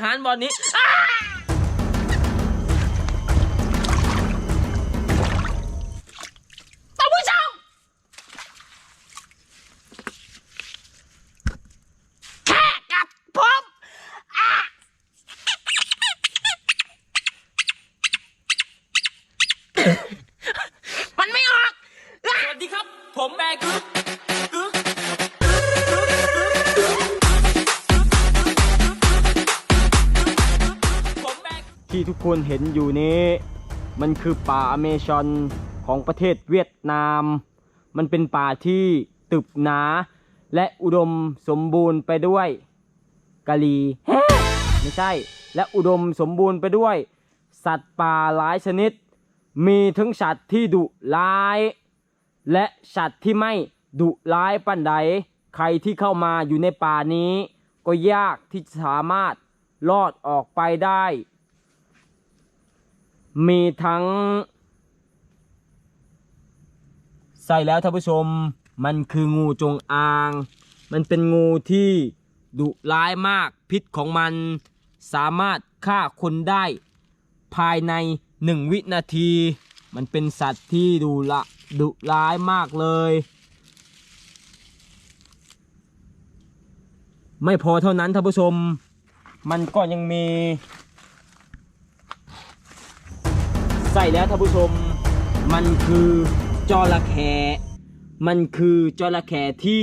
อาหารบอลนี้อ้าท่านผู้ชมแค่กับผมอะมันไม่ออกอะสวัสดีครับ ผมแบกึ๊กกึ๊ คนเห็นอยู่นี้ มันคือป่าอเมซอนของประเทศเวียดนาม มันเป็นป่าที่ตึบหนา และอุดมสมบูรณ์ไปด้วยกะลีไม่ใช่ และอุดมสมบูรณ์ไปด้วย สัตว์ป่าหลายชนิด มีทั้งสัตว์ที่ดุร้าย และสัตว์ที่ไม่ดุร้ายปันใด ใครที่เข้ามาอยู่ในป่านี้ ก็ยากที่จะสามารถรอดออกไปได้ มีทั้ง ใส่แล้วท่านผู้ชม มันคืองูจงอาง มันเป็นงูที่ดุร้ายมากพิษของมัน สามารถฆ่าคนได้ภายในหนึ่งวินาที มันเป็นสัตว์ที่ดุละดุร้ายมากเลย ไม่พอเท่านั้นท่านผู้ชม มันก็ยังมี ใส่แล้วท่านผู้ชม มันคือจระเข้มันคือจระเข้ที่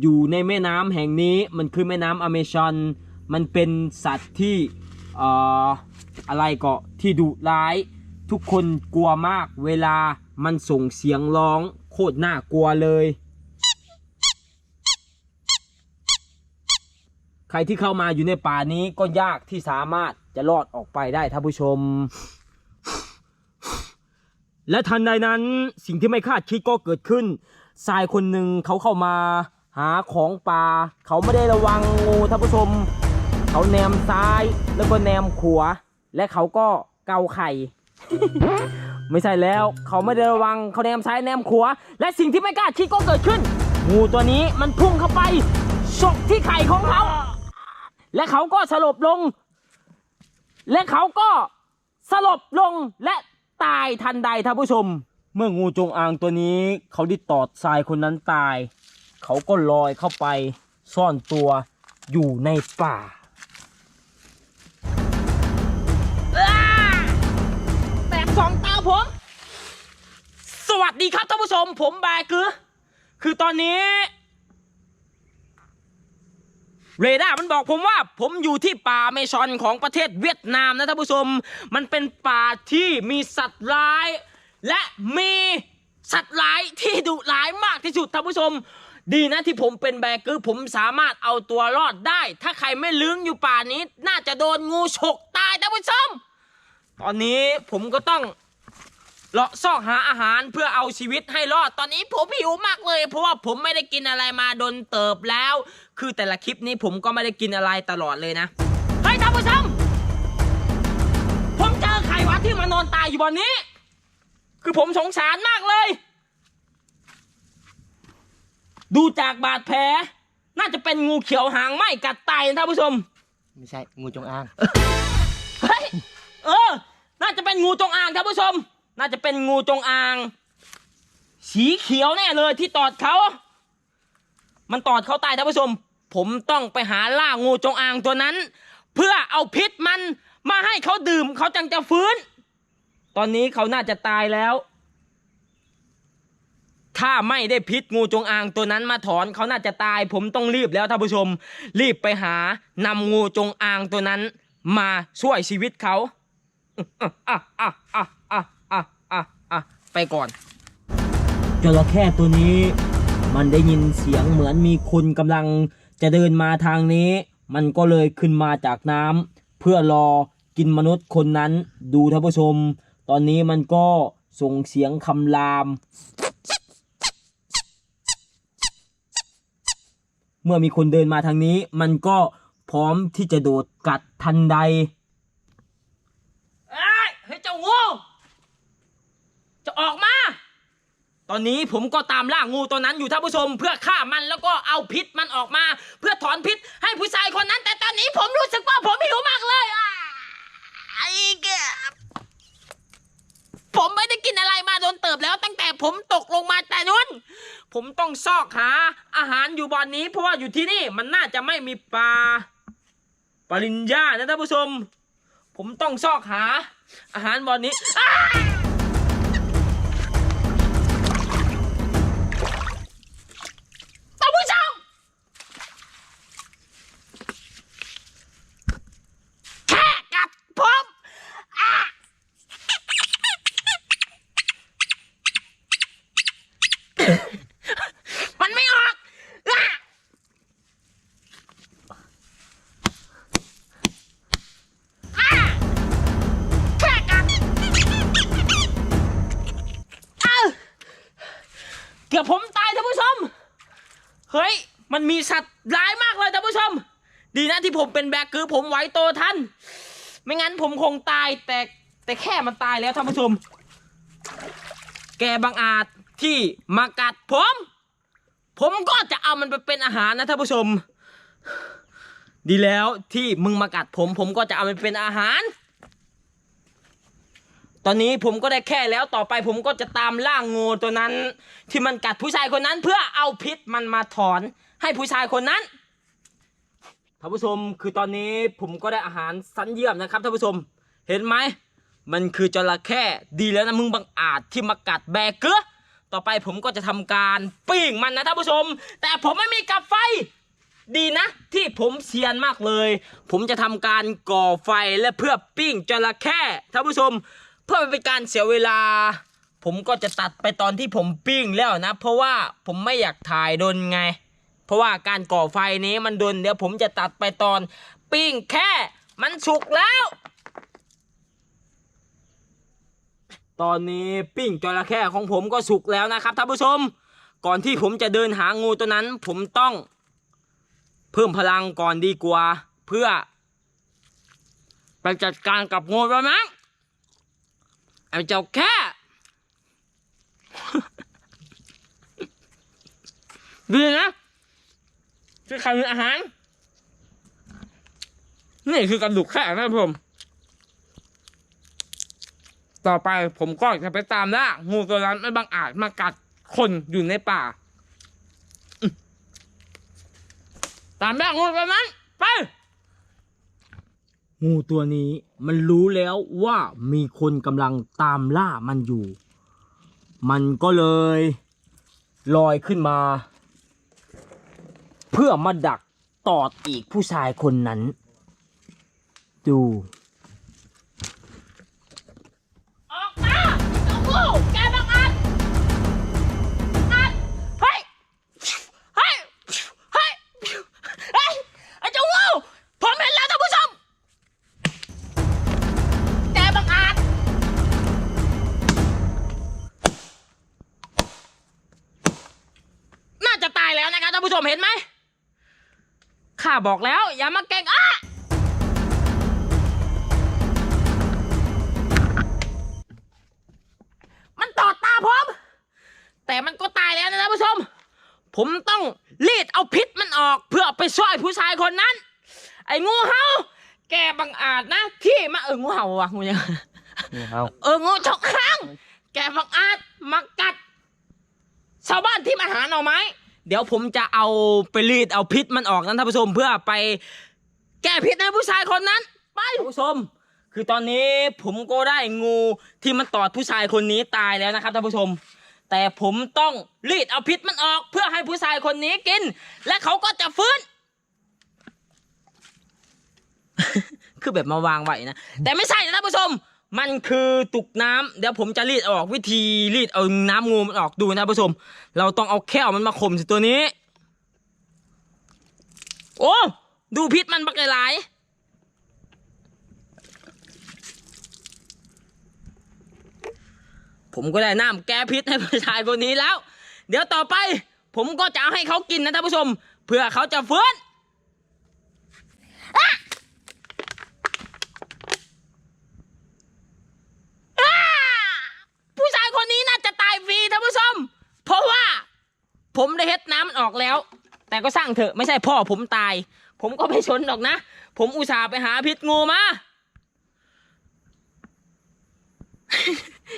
อยู่ในแม่น้ำแห่งนี้ มันคือแม่น้ำอเมซอน มันเป็นสัตว์ที่ออะไรก็ที่ดุร้าย ทุกคนกลัวมากเวลามันส่งเสียงร้องโคตรน่ากลัวเลย ใครที่เข้ามาอยู่ในป่านี้ก็ยากที่สามารถจะรอดออกไปได้ท่านผู้ชม และทันใดนั้นสิ่งที่ไม่คาดคิดก็เกิดขึ้นชายคนหนึ่งเขาเข้ามาหาของป่า เขาไม่ได้ระวังงูท่านผู้ชม เขาแนมซ้ายแล้วก็แนมขวาและเขาก็เกาไข่ ไม่ใช่แล้วเขาไม่ได้ระวังเขาแนมซ้ายแนมขวาและสิ่งที่ไม่คาดคิดก็เกิดขึ้น งูตัวนี้มันพุ่งเข้าไปฉกที่ไข่ของเขา และเขาก็สลบลง และเขาก็สลบลงและ ตายทันใดท่านผู้ชม เมื่องูจงอางตัวนี้ เขาได้ตอดทรายคนนั้นตาย เขาก็ลอยเข้าไปซ่อนตัวอยู่ในป่าแตกสองตาผม สวัสดีครับท่านผู้ชม ผมแบกึ๊กคือตอนนี้ เรดาร์มันบอกผมว่าผมอยู่ที่ป่าเมซอนของประเทศเวียดนามนะท่านผู้ชม มันเป็นป่าที่มีสัตว์ร้าย และมีสัตว์ร้ายที่ดุร้ายมากที่สุดท่านผู้ชม ดีนะที่ผมเป็นแบกคือผมสามารถเอาตัวรอดได้ ถ้าใครไม่ลึงอยู่ป่านี้ น่าจะโดนงูฉกตายท่านผู้ชม ตอนนี้ผมก็ต้อง เลาะซอกหาอาหารเพื่อเอาชีวิตให้รอด ตอนนี้ผมหิวมากเลย เพราะว่าผมไม่ได้กินอะไรมาโดนเติบแล้ว คือแต่ละคลิปนี้ผมก็ไม่ได้กินอะไรตลอดเลยนะเฮ้ยท่านผู้ชมผมเจอไข่วัดที่มานอนตายอยู่บนนี้ คือผมสงสารมากเลย ดูจากบาดแผลน่าจะเป็นงูเขียวหางไหมกัดตายนะท่านผู้ชม ไม่ใช่งูจงอาง เฮ้ย เออ น่าจะเป็นงูจงอางท่านผู้ชม น่าจะเป็นงูจงอาง สีเขียวแน่เลยที่ตอดเขา มันตอดเขาตายท่านผู้ชม ผมต้องไปหาล่างูจงอางตัวนั้น เพื่อเอาพิษมันมาให้เขาดื่มเขาจังจะฟื้น ตอนนี้เขาน่าจะตายแล้ว ถ้าไม่ได้พิษงูจงอางตัวนั้นมาถอนเขาน่าจะตาย ผมต้องรีบแล้วท่านผู้ชม รีบไปหานำงูจงอางตัวนั้น มาช่วยชีวิตเขาอะอะอะ ไปก่อนจระเข้ตัวนี้มันได้ยินเสียงเหมือนมีคนกำลังจะเดินมาทางนี้ มันก็เลยขึ้นมาจากน้ำเพื่อรอกินมนุษย์คนนั้นดูท่านผู้ชม ตอนนี้มันก็ส่งเสียงคำราม เมื่อมีคนเดินมาทางนี้ มันก็พร้อมที่จะโดดกัดทันใด เอ้ยเฮ้ยเจะออกมา ตอนนี้ผมก็ตามล่างูตัวนั้นอยู่ท่านผู้ชม เพื่อฆ่ามันแล้วก็เอาพิษมันออกมา เพื่อถอนพิษให้ผู้ชายคนนั้น แต่ตอนนี้ผมรู้สึกว่าผมหิวมากเลยอะไอ้แกผมไม่ได้กินอะไรมาโดนเติบแล้วตั้งแต่ผมตกลงมาแต่นู้น ผมต้องซอกหาอาหารอยู่บ่อนนี้ เพราะว่าอยู่ที่นี่มันน่าจะไม่มีปลาปริญญานะท่านผู้ชม ผมต้องซอกหา อาหารบ่อนนี้ มันไม่ออกแค่กับอ้าวเกือบผมตายท่านผู้ชม เฮ้ย มันมีสัตว์ร้ายมากเลยท่านผู้ชม ดีนะที่ผมเป็นแบกคือผมไหวโตทัน ไม่งั้นผมคงตายแต่แต่แค่มันตายแล้วท่านผู้ชม แกบังอาจ ที่มากัดผม ผมก็จะเอามันไปเป็นอาหารนะท่านผู้ชม ดีแล้วที่มึงมากัดผม ผมก็จะเอามันเป็นอาหาร ตอนนี้ผมก็ได้แค่แล้วต่อไปผมก็จะตามล่างงูตัวนั้น ที่มันกัดผู้ชายคนนั้น เพื่อเอาพิษมันมาถอนให้ผู้ชายคนนั้นท่านผู้ชมคือตอนนี้ผมก็ได้อาหารสันเยี่ยมนะครับท่านผู้ชม เห็นไหมมันคือจระเข้ดีแล้วนะมึงบังอาจที่มากัดแบกเกลือ ต่อไปผมก็จะทำการปิ้งมันนะท่านผู้ชม แต่ผมไม่มีกับไฟ ดีนะ ที่ผมเซียนมากเลย ผมจะทำการก่อไฟและเพื่อปิ้งจระเข้ท่านผู้ชม เพื่อเป็นการเสียเวลา ผมก็จะตัดไปตอนที่ผมปิ้งแล้วนะ เพราะว่าผมไม่อยากถ่ายโดนไง เพราะว่าการก่อไฟนี้มันโดนเดี๋ยวผมจะตัดไปตอนปิ้งแค่มันสุกแล้ว ตอนนี้ปิ้งจระเข้ของผมก็สุกแล้วนะครับท่านผู้ชม ก่อนที่ผมจะเดินหางูตัวนั้น ผมต้อง เพิ่มพลังก่อนดีกว่า เพื่อ ไปจัดการกับงูตัวนั้นไอ้เจ้าแค่ดีนะคือใครมีอาหาร นี่คือกระดูกแค่นะครับผม ต่อไปผมก็จะไปตามล่างูตัวนั้นไม่บังอาจมากัดคนอยู่ในป่าอืมตามล่างูตัวนั้นไป งูตัวนี้มันรู้แล้วว่ามีคนกำลังตามล่ามันอยู่ มันก็เลยลอยขึ้นมา เพื่อมาดักตอดอีกผู้ชายคนนั้น ดู มเห็นไหมข้าบอกแล้ว อย่ามาเก่งอะมันตอดตาผมแต่มันก็ตายแล้วนะท่านผู้ชม ผมต้องรีดเอาพิษมันออก เพื่อเอาไปช่วยผู้ชายคนนั้น ไอ้งูเห่าแกบังอาจนะ ที่มาเอองูเห่าวะงูยังนี่เอาเอองูจกข้างแกบังอาจมากัด ชาวบ้านที่มาหาหน่อไม้ เดี๋ยวผมจะเอาไปรีดเอาพิษมันออกนั้นท่านผู้ชมเพื่อไปแก้พิษให้ผู้ชายคนนั้น ไปท่านผู้ชม คือตอนนี้ผมก็ได้งูที่มันตอดผู้ชายคนนี้ตายแล้วนะครับท่านผู้ชม แต่ผมต้องรีดเอาพิษมันออก เพื่อให้ผู้ชายคนนี้กิน และเขาก็จะฟื้น คือแบบมาวางไว้นะแต่ไม่ใช่นะท่านผู้ชม มันคือตุกน้ำเดี๋ยวผมจะรีดออกวิธีรีดเอาน้ำงูมันออกดูนะท่านผู้ชม เราต้องเอาแค่มันมาข่มสิตัวนี้ โอ้ดูพิษมันบักหลายผมก็ได้น้ำแก้พิษให้ผู้ชายคนนี้แล้ว เดี๋ยวต่อไป ผมก็จะเอาให้เขากินนะท่านผู้ชมเพื่อเขาจะฟื้น อ้าผู้ชายคนนี้น่าจะตายฟรีท่านผู้ชม ผมได้เฮ็ดน้ำมันออกแล้ว แต่ก็สร้างเถอะไม่ใช่พ่อผมตาย ผมก็ไม่ชนหรอกนะ ผมอุตส่าห์ไปหาพิษงูมา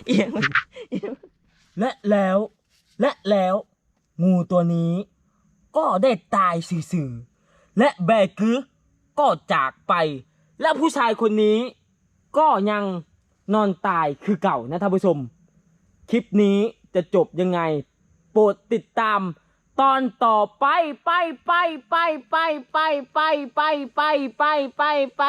เอียงมันและแล้ว และแล้ว งูตัวนี้ ก็ได้ตายสื่อๆและแบกึก็จากไป และผู้ชายคนนี้ ก็ยังนอนตายคือเก่านะท่านผู้ชม คลิปนี้จะจบยังไง โปรดติดตาม ตอนต่อไปไปไปไปไปไปไปไปไปไปไปไป